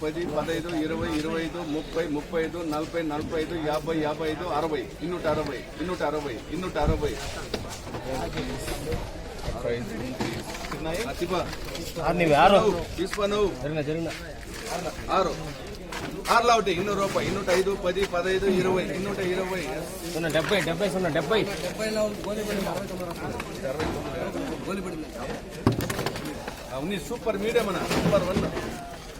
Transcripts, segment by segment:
పది పదహైదు ఇరవై ఇరవై ఐదు ముప్పై ముప్పై ఐదు నలభై నలభై ఐదు యాభై యాభై ఐదు అరవై ఇన్నూట అరవై ఇన్నూట అరవై ఇన్నూట అరవై. తీసుకోను ఆరు. ఆరులో ఒకటి ఇన్నూరు రూపాయి ఇన్నూట ఐదు పది పదహైదు ఇరవై ఇన్నూట ఇరవై. సున్నా డెబ్బై డెబ్బై సున్నా డెబ్బై. డెబ్బై సూపర్ మీడియం మన సూపర్ వన్.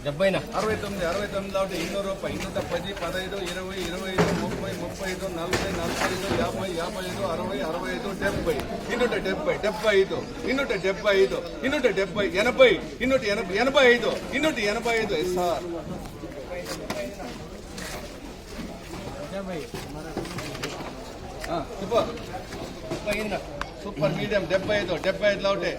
డెబ్బైనా? అరవై తొమ్మిది అరవై తొమ్మిది ఒకటి ఇన్నూరు రూపాయి ఇన్నూట పది పదహైదు ఇరవై ఇరవై ఐదు ముప్పై ముప్పై ఐదు నలభై నలభై ఐదు యాభై యాభై ఐదు అరవై అరవై ఐదు డెబ్బై. ఇన్నూట డెబ్బై డెబ్బై ఐదు. ఇన్నూట డెబ్బై ఐదు. ఇన్నూట డెబ్బై ఎనభై. ఇన్నూట ఎనభై ఎనభై ఐదు. ఇన్నూట ఎనభై ఐదు. సార్. చెప్పు. సూపర్ మీడియం డెబ్బై ఐదు డెబ్బై ఐదులో ఒకటి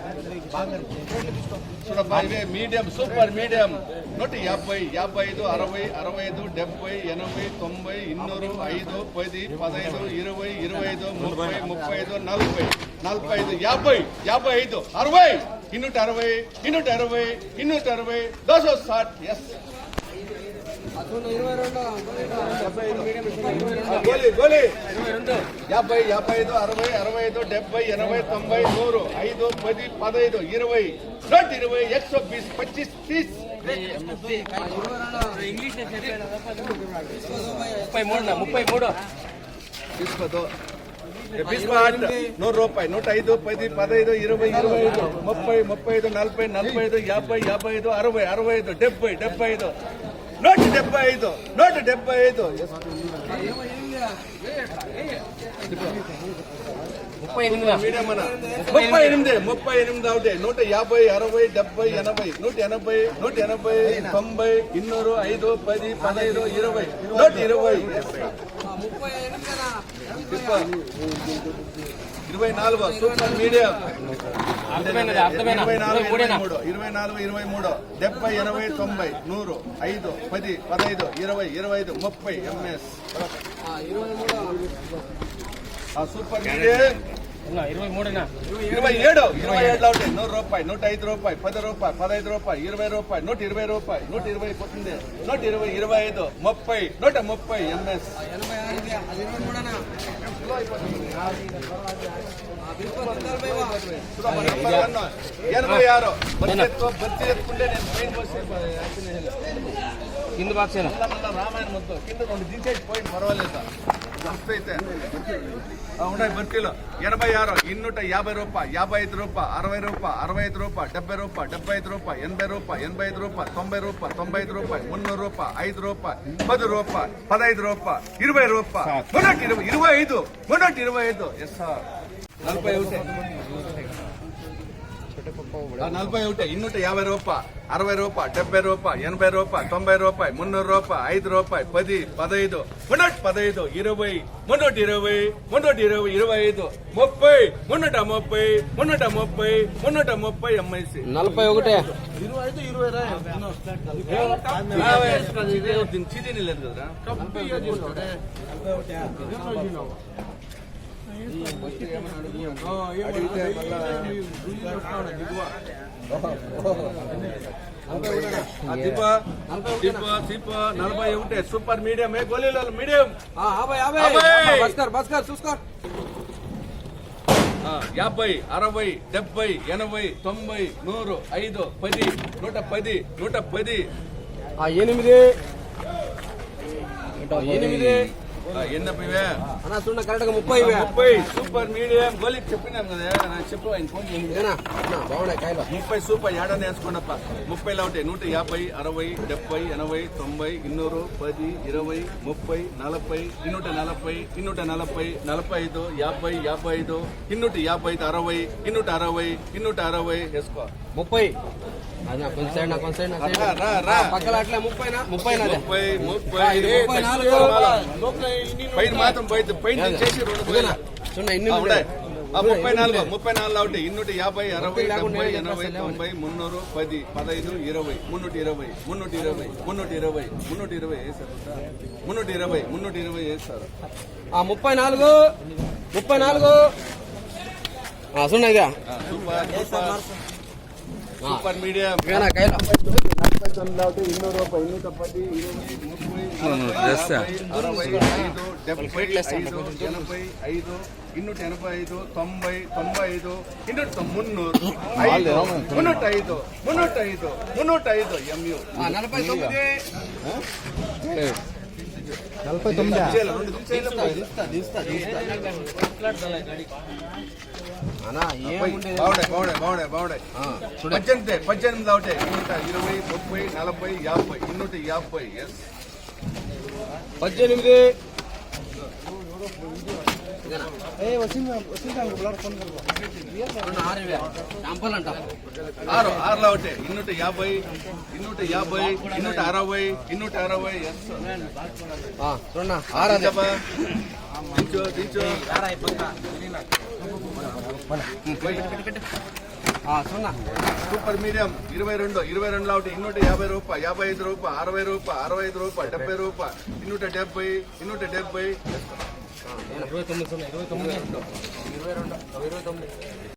చూడబ్బా ఇవే మీడియం సూపర్ మీడియం. నూట యాభై యాభై ఐదు అరవై అరవై ఐదు డెబ్బై ఎనభై తొంభై ఇన్నూరు ఐదు పది పదహైదు ఇరవై ఇరవై ఐదు ముప్పై ముప్పై ఐదు నలభై. నలభై ఐదు యాభై యాభై ఐదు అరవై. ఇన్నూట అరవై ఇన్నూట అరవై ఇన్నూట అరవై. దోశ సాట్ ఎస్ యాభై యాభై ఐదు అరవై అరవై ఐదు డెబ్బై ఎనభై తొంభై నూరు ఐదు పది పదహైదు ఇరవై నూట ఇరవై ఎక్సో బీస్ పచ్చిస్ తీస్. ముప్పై మూడు ముప్పై మూడు. తీసుకోదు. బిస్మార్ట్ నూరు రూపాయి. నూట ఐదు పది పదహైదు ఇరవై ఇరవై ఐదు ముప్పై ముప్పై ఐదు నలభై నలభై ఐదు యాభై యాభై ఐదు. నూట డెబ్బై ఐదు నూట డెబ్బై ఐదు. ముప్పై ఎనిమిది ముప్పై ఎనిమిది ఒకటి. నూట యాభై అరవై డెబ్బై ఎనభై. నూట ఎనభై నూట ఎనభై తొంభై ఇన్నూరు ఐదు పది పదహైదు ఇరవై. నూట ఇరవై. ఇరవై నాలుగు సూపర్ మీడియం. ఇరవై నాలుగు ఇరవై మూడు ఇరవై నాలుగు ఇరవై మూడు డెబ్బై ఎనభై తొంభై నూరు ఐదు పది పదహైదు ఇరవై ఇరవై ఐదు ముప్పై ఎంఎస్. సూపర్ మీడియం ఇరవై మూడేనా? ఇరవై ఏడు. ఇరవై ఏడులో ఉంటాయి నూరు రూపాయి నూట ఐదు రూపాయి పది రూపాయి పదహైదు రూపాయి ఇరవై రూపాయి నూట ఇరవై రూపాయి నూట ఇరవై పోతుంది నూట ఇరవై ఇరవై ఐదు ముప్పై నూట ముప్పై ఎంఎస్ ఎనభై ఆరు బస్సు ఎత్తుకుంటే నేను ట్రైన్ కింద బాక్స్ రామాయణ మొత్తం. కింద రెండు దించేసి పోయింది పర్వాలేదు. బస్సు అయితే ఆ, ఉన్నాయి బర్తీలో ఎనభై ఆరు ఇన్నూట యాభై రూపాయి యాభై ఐదు రూపాయి అరవై రూపాయి అరవై ఐదు రూపాయి డెబ్బై రూపాయి డెబ్బై ఐదు రూపాయి ఎనభై రూపాయి ఎనభై ఐదు రూపాయి తొంభై రూపాయి తొంభై ఐదు రూపాయి మున్నూరు రూపాయి ఐదు రూపాయి పది రూపాయి పదహైదు రూపాయి ఇరవై రూపాయి మున్నూట ఇరవై ఇరవై ఐదు మున్నూట ఇరవై ఐదు ఎస్ సార్ నలభై ఒకటి ఆ, నలభై ఒకటి ఇన్నూట యాభై రూపాయి అరవై రూపాయి డెబ్బై రూపాయి ఎనభై రూపాయి తొంభై రూపాయి మున్నూరు రూపాయి ఐదు రూపాయి పది పదహైదు మున్నూట పదహైదు ఇరవై మున్నూట ఇరవై మున్నూట ఇరవై ఇరవై ఐదు ముప్పై మున్నూట ముప్పై మున్నూట ముప్పై మున్నూట ముప్పై ఎంఐసి నలభై ఒకటే చీదీని లేదు కదరా ఆ, దీప దీప దీప నలభై సూపర్ మీడియం ఏ గోళీల మీడియం యాభై యాభై. చూసుకో యాభై అరవై డెబ్బై ఎనభై తొంభై నూరు ఐదు పది నూట పది నూట పది ఎనిమిది ఎనిమిది ఆ, ఎనభైవే అన్న కరెక్ట్గా ముప్పై ఇవే. ముప్పై సూపర్ మీడియం. గోళీ చెప్పినాం కదా చెప్పు ఆయన ఫోన్ చేయండి ముప్పై సూపర్ ఏడాది వేసుకోండప్ప ముప్పై ఒకటి నూట యాభై అరవై డెబ్బై ఎనభై తొంభై ఇన్నూరు పది ఇరవై ముప్పై నలభై ఇన్నూట నలభై ఇన్నూట నలభై నలభై ఐదు యాభై యాభై ఐదు ఇన్నూట యాభై ఐదు అరవై ఇన్నూట అరవై ఇన్నూట అరవై వేసుకో. ముప్పై. పక్కల అట్లా ముప్పై నాలుగు. పైన మాత్రం పైన చేసి రెండు ఉన్నాయి. ముప్పై నాలుగు ముప్పై నాలుగు ఒకటి ఇన్నూట యాభై అరవై డెబ్బై ఎనభై తొంభై మున్నూరు పది పదహైదు ఇరవై మున్నూట ఇరవై మున్నూట ఇరవై మున్నూట ఇరవై మున్నూట ఇరవై వేశారు మున్నూట ఇరవై మున్నూట ఇరవై వేస్తారు ఆ ముప్పై నాలుగు ముప్పై నాలుగు. Super super. ಸೂಪರ್ ಮೀಡಿಯಂ ಇನ್ನೂರು ರೂಪಾಯಿ ಇನ್ನೂರು ತಪ್ಪತ್ತಿ ಅರವೈ ಐದು ಎನಭೈ ಐದು ಇನ್ನೂಟ ಎನಭೈ ತೊಂಬೈ ತೊಂಬೈದು ಇನ್ನೂಟ ಮುನ್ನೂರು ಐದು ಮುನ್ನೂಟ ಐದು ಮುನ್ನೂಟ ಐದು ಮುನ್ನೂಟ ಐದು ಎಂ ಯು ನಲಭೈ నలభై తొమ్మిది. ఆ, పద్దెనిమిది పద్దెనిమిది ఒకటే నూట ఇరవై ముప్పై నలభై యాభై ఇన్నూట యాభై పద్దెనిమిది. అంట. ఆరు ఆరులో ఒకటే. ఇన్నూట యాభై ఇన్నూట యాభై ఇన్నూట అరవై ఇన్నూట అరవై ఆరు చెప్పా దించు దించు సూపర్ మీడియం. ఇరవై రెండు ఇరవై రెండులో ఒకటి. ఇన్నూట యాభై రూపాయ యాభై ఐదు రూపాయ అరవై రూపాయ అరవై ఐదు రూపాయ డెబ్బై రూపాయ ఇన్నూట డెబ్బై ఇన్నూట డెబ్బై ఇరవై తొమ్మిది సున్నా ఇరవై తొమ్మిది. ఇరవై రెండు ఇరవై తొమ్మిది.